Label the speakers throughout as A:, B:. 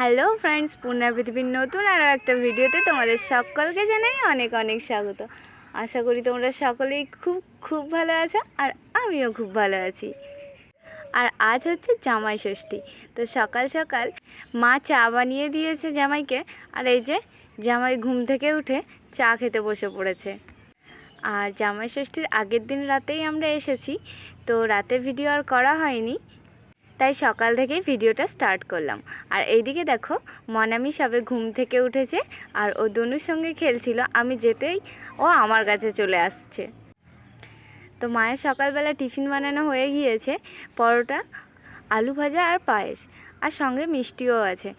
A: Hello friends, Purna পৃথিবীর নতুন আরও একটা ভিডিওতে তোমাদের সকলকে জানাই অনেক অনেক স্বাগত। আশা করি তোমরা সকলেই খুব খুব ভালো আছো আর আমিও খুব ভালো আছি। আর আজ হচ্ছে জামাই ষষ্ঠী, তো সকাল সকাল মা চা বানিয়ে দিয়েছে জামাইকে আর এই যে জামাই ঘুম থেকে উঠে চা খেতে বসে পড়েছে। আর জামাই ষষ্ঠীর আগের দিন রাতেই আমরা এসেছি, তো রাতে ভিডিও আর করা হয়নি তাই সকাল থেকেই ভিডিওটা স্টার্ট করলাম। আর এইদিকে দেখো, মনামি সবে ঘুম থেকে উঠেছে আর ও দনুর সঙ্গে খেলছিল, আমি যেতেই ও আমার কাছে চলে আসছে। তো মায়ের সকালবেলা টিফিন বানানো হয়ে গিয়েছে, পরোটা, আলু ভাজা আর পায়েস, আর সঙ্গে মিষ্টিও আছে।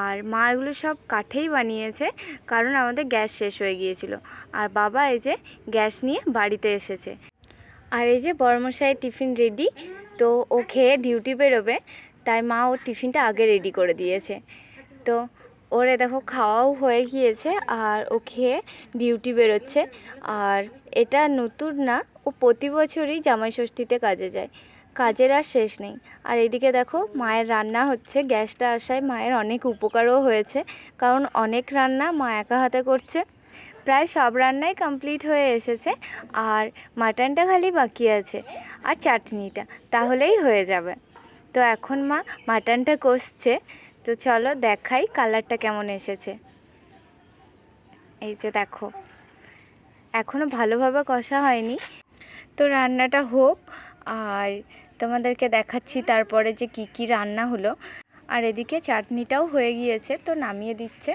A: আর মা এগুলো সব কাঠেই বানিয়েছে, কারণ আমাদের গ্যাস শেষ হয়ে গিয়েছিল। আর বাবা এই যে গ্যাস নিয়ে বাড়িতে এসেছে। আর এই যে বড়মশাইয়ের টিফিন রেডি তো ও খেয়ে ডিউটি বেরোবে, তাই মা ওর টিফিনটা আগে রেডি করে দিয়েছে। তো ওরে দেখো খাওয়াও হয়ে গিয়েছে আর ও খেয়ে ডিউটি বেরোচ্ছে। আর এটা নতুন না, ও প্রতি বছরই জামাই ষষ্ঠীতে কাজে যায়। কাজের আর শেষ নেই। আর এদিকে দেখো মায়ের রান্না হচ্ছে, গ্যাসটা আসায় মায়ের অনেক উপকারও হয়েছে। কারণ অনেক রান্না মা একা হাতে করছে। প্রায় সব রান্নাই কমপ্লিট হয়ে এসেছে, আর মাটনটা খালি বাকি আছে, আর চাটনিটা, তাহলেই হয়ে যাবে। তো এখন মা মাটনটা কষছে, তো চলো দেখাই কালারটা কেমন এসেছে। এই যে দেখো এখনও ভালোভাবে কষা হয়নি। তো রান্নাটা হোক, আর তোমাদেরকে দেখাচ্ছি তারপরে যে কি কি রান্না হলো। আর এদিকে চাটনিটাও হয়ে গিয়েছে, তো নামিয়ে দিচ্ছে।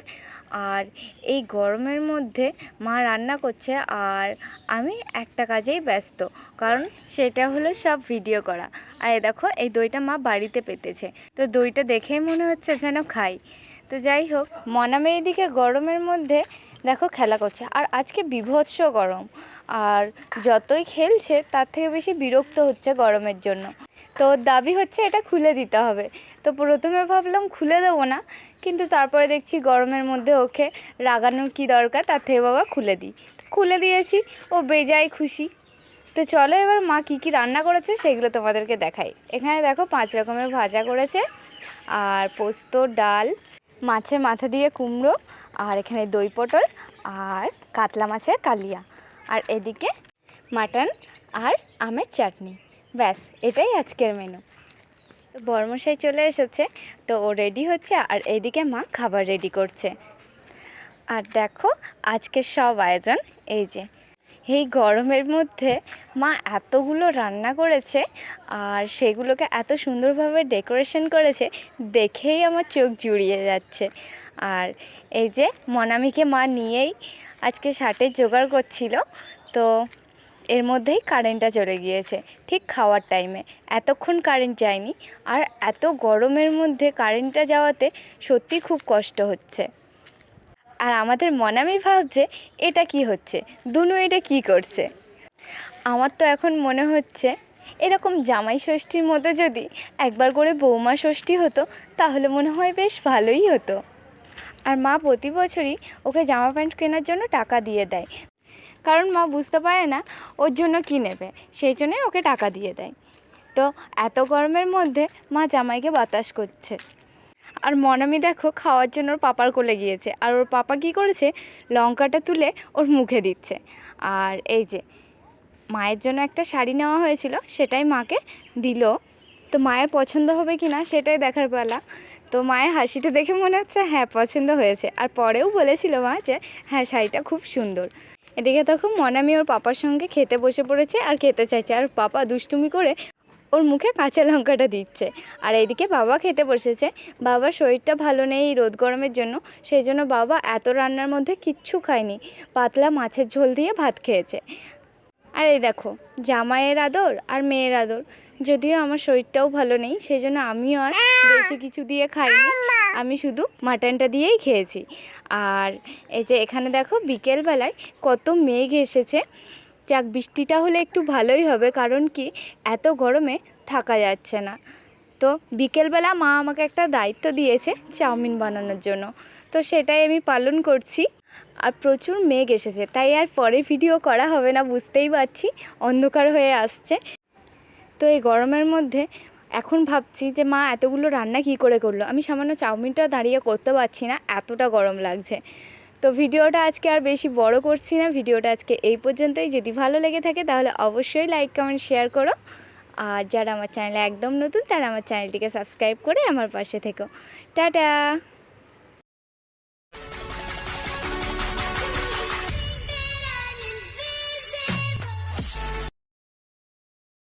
A: আর এই গরমের মধ্যে মা রান্না করছে আর আমি একটা কাজেই ব্যস্ত। কারণ সেটা হলো সব ভিডিও করা। আর এ দেখো, এই দইটা মা বাড়িতে পেতেছে। তো দইটা দেখেই মনে হচ্ছে যেন খাই। তো যাই হোক, মনামে এদিকে গরমের মধ্যে দেখো খেলা করছে। আর আজকে বিভৎস গরম। আর যতই খেলছে, তার থেকে বেশি বিরক্ত হচ্ছে গরমের জন্য। তো দাবি হচ্ছে এটা খুলে দিতে হবে। তো প্রথমে ভাবলাম খুলে দেবো না। কিন্তু তারপরে দেখছি গরমের মধ্যে ওকে রাগানোর কি দরকার, তার থেকে বাবা খুলে দিই। খুলে দিয়েছি, ও বেজায় খুশি। তো চলো এবার মা কী কী রান্না করেছে সেগুলো তোমাদেরকে দেখাই। এখানে দেখো পাঁচ রকমের ভাজা করেছে, আর পোস্ত, ডাল, মাছের মাথা দিয়ে কুমড়ো, আর এখানে দই পটল, আর কাতলা মাছের কালিয়া। আর এদিকে মাটন আর আমের চাটনি। ব্যাস, এটাই আজকের মেনু বর্মশাই চলে এসেছে, তো ও রেডি হচ্ছে আর এইদিকে মা খাবার রেডি করছে। আর দেখো আজকের সব আয়োজন, এই যে, এই গরমের মধ্যে মা এতগুলো রান্না করেছে আর সেগুলোকে এত সুন্দরভাবে ডেকোরেশন করেছে, দেখেই আমার চোখ জুড়িয়ে যাচ্ছে। আর এই যে মনামিকে মা নিয়েই আজকে শার্টের জোগাড় করছিল, তো এর মধ্যেই কারেন্টটা চলে গিয়েছে। ঠিক খাওয়ার টাইমে এতক্ষণ কারেন্ট যায়নি। আর এত গরমের মধ্যে কারেন্টটা যাওয়াতে সত্যি খুব কষ্ট হচ্ছে। আর আমাদের মনামি ভাবছে, এটা কি হচ্ছে? দুনু এটা কি করছে? আমার তো এখন মনে হচ্ছে, এরকম জামাই ষষ্ঠীর মধ্যে যদি একবার করে বৌমা ষষ্ঠী হতো, তাহলে মনে হয় বেশ ভালোই হতো। আর মা প্রতি বছরই ওকে জামা প্যান্ট কেনার জন্য টাকা দিয়ে দেয়। কারণ মা বুঝতে পারে না ওর জন্য কী নেবে। সেই জন্যই ওকে টাকা দিয়ে দেয়। তো এত গরমের মধ্যে মা জামাইকে বাতাস করছে। আর মনামি দেখো খাওয়ার জন্য ওর পাপার কোলে গিয়েছে। আর ওর পাপা কী করেছে? লঙ্কাটা তুলে ওর মুখে দিচ্ছে। আর এই যে মায়ের জন্য একটা শাড়ি নেওয়া হয়েছিল, সেটাই মাকে দিল। তো মায়ের পছন্দ হবে কি না সেটাই দেখার পালা। তো মায়ের হাসিটা দেখে মনে হচ্ছে হ্যাঁ পছন্দ হয়েছে। আর পরেও বলেছিল মা যে হ্যাঁ শাড়িটা খুব সুন্দর। এদিকে তখন মনামি ওর পাপার সঙ্গে খেতে বসে পড়েছে আর খেতে চাইছে। আর পাপা দুষ্টুমি করে ওর মুখে কাঁচা লঙ্কাটা দিচ্ছে। আর এইদিকে বাবা খেতে বসেছে। বাবার শরীরটা ভালো নেই রোদ গরমের জন্য। সেই জন্য বাবা এত রান্নার মধ্যে কিচ্ছু খায়নি। পাতলা মাছের ঝোল দিয়ে ভাত খেয়েছে। আর এই দেখো, জামাইয়ের আদর আর মেয়ের আদর। যদিও আমার শরীরটাও ভালো নেই, সেই জন্য আমিও আর বেশি কিছু দিয়ে খাইনি। আমি শুধু মাটনটা দিয়েই খেয়েছি। আর এই যে এখানে দেখো বিকেলবেলায় কত মেঘ এসেছে। যাক, বৃষ্টিটা হলে একটু ভালোই হবে, কারণ কি এত গরমে থাকা যাচ্ছে না। তো বিকেলবেলা মা আমাকে একটা দায়িত্ব দিয়েছে চাউমিন বানানোর জন্য। তো সেটাই আমি পালন করছি। আর প্রচুর মেঘ এসেছে, তাই আর পরে ভিডিও করা হবে না, বুঝতেই পারছি। অন্ধকার হয়ে আসছে। তো এই গরমের মধ্যে এখন ভাবছি যে মা এতগুলো রান্না কি করে করল? আমি সামান্য চাউমিনটা দাঁড়িয়ে করতে পারছি না, এতটা গরম লাগছে। তো ভিডিওটা আজকে আর বেশি বড় করছি না, ভিডিওটা আজকে এই পর্যন্তই। যদি ভালো লেগে থাকে তাহলে অবশ্যই লাইক কমেন্ট শেয়ার করো। আর যারা আমার চ্যানেলে একদম নতুন তারা আমার চ্যানেলটিকে সাবস্ক্রাইব করে আমার পাশে থেকো। টাটা!